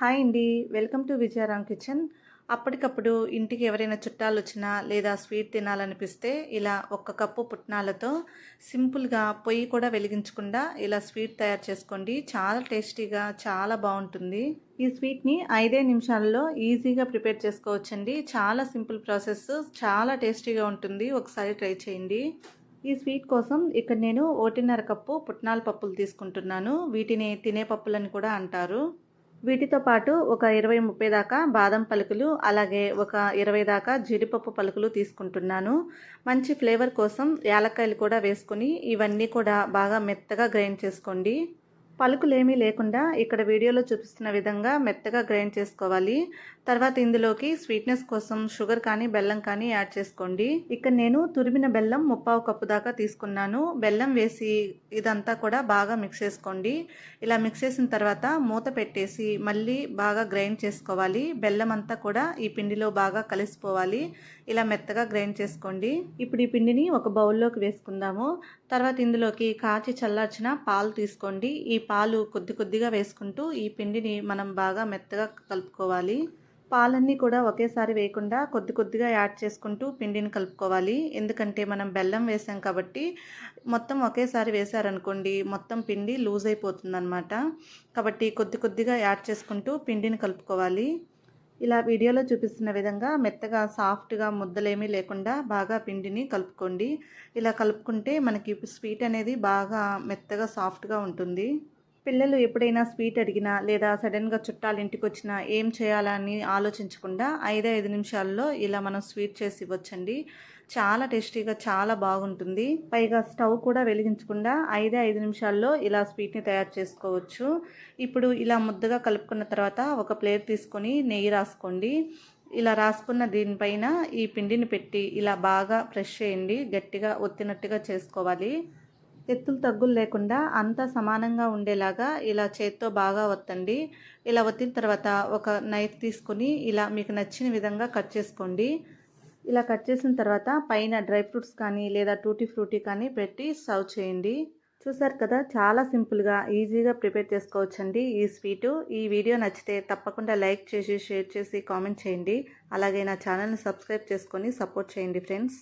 Hi అండి. Welcome to Vijayaram kitchen. అప్పటికప్పుడు ఇంటికి ఎవరైనా చుట్టాలు వచ్చినా లేదా స్వీట్ తినాలనిపిస్తే ఇలా ఒక్క కప్పు పుట్నాలతో సింపుల్గా పొయ్యి కూడా వెలిగించకుండా ఇలా స్వీట్ తయారు చేసుకోండి. చాలా టేస్టీగా చాలా బాగుంటుంది. ఈ స్వీట్ని ఐదే నిమిషాల్లో ఈజీగా ప్రిపేర్ చేసుకోవచ్చండి. చాలా సింపుల్ ప్రాసెస్ చాలా టేస్టీగా ఉంటుంది. ఒకసారి ట్రై చేయండి. ఈ స్వీట్ కోసం ఇక్కడ నేను ఒకటిన్నర కప్పు పుట్నాల పప్పులు తీసుకుంటున్నాను. వీటిని తినే పప్పులని కూడా అంటారు. వీటితో పాటు ఒక ఇరవై ముప్పై దాకా బాదం పలుకులు అలాగే ఒక ఇరవై దాకా జీడిపప్పు పలుకులు తీసుకుంటున్నాను. మంచి ఫ్లేవర్ కోసం యాలక్కాయలు కూడా వేసుకొని ఇవన్నీ కూడా బాగా మెత్తగా గ్రైండ్ చేసుకోండి. పలుకులేమీ లేకుండా ఇక్కడ వీడియోలో చూపిస్తున్న విధంగా మెత్తగా గ్రైండ్ చేసుకోవాలి. తర్వాత ఇందులోకి స్వీట్నెస్ కోసం షుగర్ కానీ బెల్లం కానీ యాడ్ చేసుకోండి. ఇక్కడ నేను తురిమిన బెల్లం ముప్పావు కప్పు దాకా తీసుకున్నాను. బెల్లం వేసి ఇదంతా కూడా బాగా మిక్స్ చేసుకోండి. ఇలా మిక్స్ చేసిన తర్వాత మూత పెట్టేసి మళ్ళీ బాగా గ్రైండ్ చేసుకోవాలి. బెల్లం అంతా కూడా ఈ పిండిలో బాగా కలిసిపోవాలి. ఇలా మెత్తగా గ్రైండ్ చేసుకోండి. ఇప్పుడు ఈ పిండిని ఒక బౌల్లోకి వేసుకుందాము. తర్వాత ఇందులోకి కాచి చల్లార్చిన పాలు తీసుకోండి. ఈ పాలు కొద్ది కొద్దిగా వేసుకుంటూ ఈ పిండిని మనం బాగా మెత్తగా కలుపుకోవాలి. పాలన్నీ కూడా ఒకేసారి వేయకుండా కొద్ది కొద్దిగా యాడ్ చేసుకుంటూ పిండిని కలుపుకోవాలి. ఎందుకంటే మనం బెల్లం వేసాం కాబట్టి మొత్తం ఒకేసారి వేసారనుకోండి మొత్తం పిండి లూజ్ అయిపోతుందన్నమాట. కాబట్టి కొద్ది కొద్దిగా యాడ్ చేసుకుంటూ పిండిని కలుపుకోవాలి. ఇలా వీడియోలో చూపిస్తున్న విధంగా మెత్తగా సాఫ్ట్గా ముద్దలేమీ లేకుండా బాగా పిండిని కలుపుకోండి. ఇలా కలుపుకుంటే మనకి స్వీట్ అనేది బాగా మెత్తగా సాఫ్ట్గా ఉంటుంది. పిల్లలు ఎప్పుడైనా స్వీట్ అడిగినా లేదా సడన్గా చుట్టాలు ఇంటికి వచ్చినా ఏం చేయాలని ఆలోచించకుండా ఐదే ఐదు నిమిషాల్లో ఇలా మనం స్వీట్ చేసి ఇవ్వచ్చండి. చాలా టేస్టీగా చాలా బాగుంటుంది. పైగా స్టవ్ కూడా వెలిగించకుండా ఐదే ఐదు నిమిషాల్లో ఇలా స్వీట్ని తయారు చేసుకోవచ్చు. ఇప్పుడు ఇలా ముద్దగా కలుపుకున్న తర్వాత ఒక ప్లేట్ తీసుకొని నెయ్యి రాసుకోండి. ఇలా రాసుకున్న దీనిపైన ఈ పిండిని పెట్టి ఇలా బాగా ప్రెష్ చేయండి. గట్టిగా ఒత్తినట్టుగా చేసుకోవాలి. ఎత్తులు తగ్గులు లేకుండా అంతా సమానంగా ఉండేలాగా ఇలా చేత్తో బాగా ఒత్తండి. ఇలా ఒత్తిన తర్వాత ఒక నైఫ్ తీసుకొని ఇలా మీకు నచ్చిన విధంగా కట్ చేసుకోండి. ఇలా కట్ చేసిన తర్వాత పైన డ్రై ఫ్రూట్స్ కానీ లేదా టూటీ ఫ్రూటీ కానీ పెట్టి సర్వ్ చేయండి. చూసారు కదా చాలా సింపుల్గా ఈజీగా ప్రిపేర్ చేసుకోవచ్చండి ఈ స్వీటు. ఈ వీడియో నచ్చితే తప్పకుండా లైక్ చేసి షేర్ చేసి కామెంట్ చేయండి. అలాగే నా ఛానల్ని సబ్స్క్రైబ్ చేసుకొని సపోర్ట్ చేయండి ఫ్రెండ్స్.